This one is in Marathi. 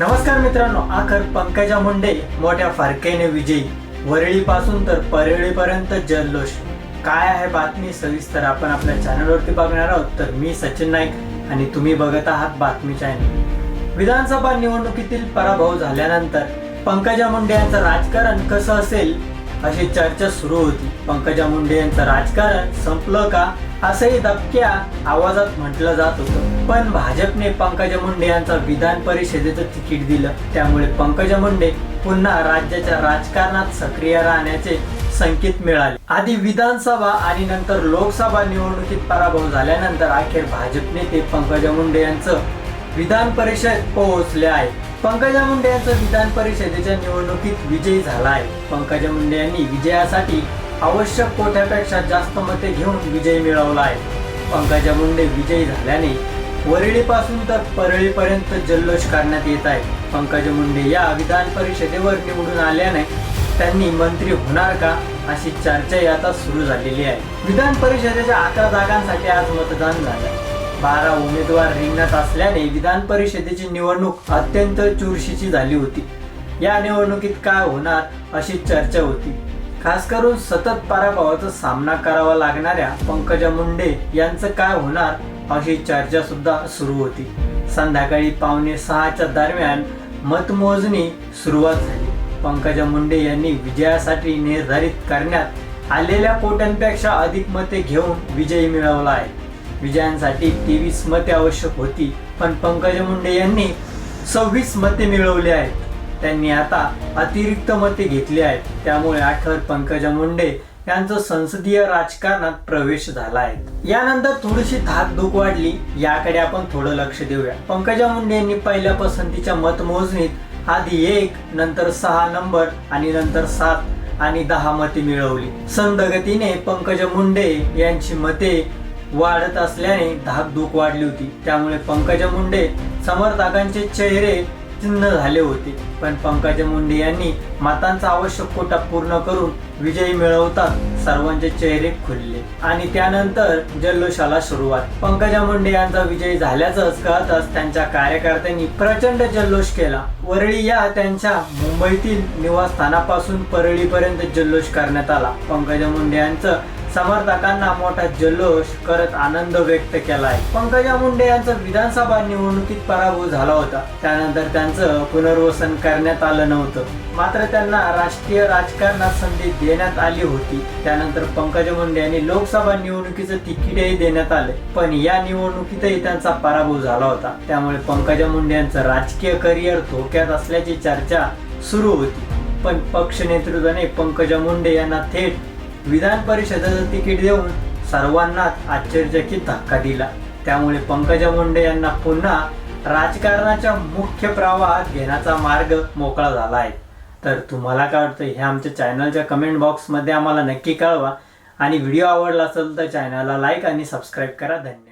नमस्कार मित्रांनो आखर पंकजा मुंडे मोठ्या फारकेने विजयी. वरळीपासून तर परळीपर्यंत जल्लोष. काय आहे बातमी? सविस्तर आपण आपल्या चॅनलवरती बघणार आहोत. तर मी सचिन नाईक आणि तुम्ही बघत आहात बातमी चॅनल. विधानसभा निवडणुकीतील पराभव झाल्यानंतर पंकजा मुंडे यांचं राजकारण कसं असेल? अशी चर्चा सुरू होती. पंकजा मुंडे यांचं राजकारण संपलं का? असंही दबक्या आवाजात म्हटलं जात होतं. पण भाजपने पंकजा मुंडे यांचा विधान परिषदेचं तिकीट दिलं. त्यामुळे पंकजा मुंडे पुन्हा राज्याच्या राजकारणात सक्रिय राहण्याचे संकेत मिळाले. आधी विधानसभा आणि नंतर लोकसभा निवडणुकीत पराभव झाल्यानंतर अखेर भाजप नेते पंकजा मुंडे यांचं विधान परिषद पोहोचले आहे. पंकजा मुंडे यांचं विधान परिषदेच्या निवडणुकीत विजयी झाला आहे पंकजा मुंडे यांनी विजयासाठी आवश्यक कोट्यापेक्षा जास्त मते घेऊन विजय मिळवला आहे पंकजा मुंडे विजयी झाल्याने वरळीपासून तर परळीपर्यंत जल्लोष करण्यात येत आहे. पंकजा मुंडे या विधान परिषदेवर निवडून आल्याने त्यांनी मंत्री होणार का अशी चर्चाही आता सुरू झालेली आहे. विधान परिषदेच्या अकरा जागांसाठी आज मतदान झालं बारा उमेदवार रिंगणात असल्याने विधान परिषदेची निवडणूक अत्यंत चुरशीची झाली होती. या निवडणुकीत काय होणार अशी चर्चा होती. खास करून सतत पराभवाचा सामना करावा लागणाऱ्या पंकजा मुंडे यांचं काय होणार अशी चर्चा सुद्धा सुरू होती. संध्याकाळी पावणे सहाच्या दरम्यान मतमोजणी सुरुवात झाली. पंकजा मुंडे यांनी विजयासाठी निर्धारित करण्यात आलेल्या कोट्यांपेक्षा अधिक मते घेऊन विजय मिळवला आहे. विजयांसाठी तेवीस मते आवश्यक होती. पण पंकजा मुंडे यांनी सव्वीस मते मिळवली आहेत. त्यांनी आता अतिरिक्त मते घेतली आहेत. त्यामुळे आठवर पंकजा मुंडे यांचं संसदीय राजकारणात प्रवेश झाला आहे. यानंतर थोडीशी धाकधूक वाढली. याकडे आपण थोडं लक्ष देऊया. पंकजा मुंडे यांनी पहिल्या पसंतीच्या मतमोजणीत आधी एक नंतर सहा नंबर आणि नंतर सात आणि दहा मते मिळवली. संदगतीने पंकजा मुंडे यांची मते वाढत असल्याने धाकधूक वाढली होती. त्यामुळे पंकजा मुंडे समर्थकांचे चेहरे चिन्ह झाले होते. पण पंकजा मुंडे यांनी मतांचा आवश्यक कोटा पूर्ण करून विजयी मिळवताच सर्वांचे चेहरे खुलले. आणि त्यानंतर जल्लोषाला सुरुवात. पंकजा मुंडे यांचा विजय झाल्याचंच कळतच त्यांच्या कार्यकर्त्यांनी प्रचंड जल्लोष केला. वरळी या त्यांच्या मुंबईतील निवासस्थानापासून परळीपर्यंत जल्लोष करण्यात आला. पंकजा मुंडे यांचं समर्थकांना मोठा जल्लोष करत आनंद व्यक्त केला आहे पंकजा मुंडे यांचा विधानसभा निवडणुकीत पराभव झाला होता. त्यानंतर त्यांचं पुनर्वसन करण्यात आलं नव्हतं. मात्र त्यांना राष्ट्रीय राजकारणात संधी देण्यात आली होती. त्यानंतर पंकजा मुंडे यांनी लोकसभा निवडणुकीचं तिकीटही देण्यात आले. पण या निवडणुकीतही त्यांचा पराभव झाला होता. त्यामुळे पंकजा मुंडे यांचं राजकीय करिअर धोक्यात असल्याची चर्चा सुरू होती. पण पक्ष नेतृत्वाने पंकजा मुंडे यांना थेट विधान परिषदेचं तिकीट देऊन सर्वांनाच आश्चर्यचकित धक्का दिला. त्यामुळे पंकजा मुंडे यांना पुन्हा राजकारणाच्या मुख्य प्रवाहात घेण्याचा मार्ग मोकळा झाला आहे. तर तुम्हाला काय वाटतं हे आमच्या चॅनलच्या कमेंट बॉक्समध्ये आम्हाला नक्की कळवा. आणि व्हिडिओ आवडला असेल तर चॅनलला लाईक आणि सबस्क्राईब करा. धन्यवाद.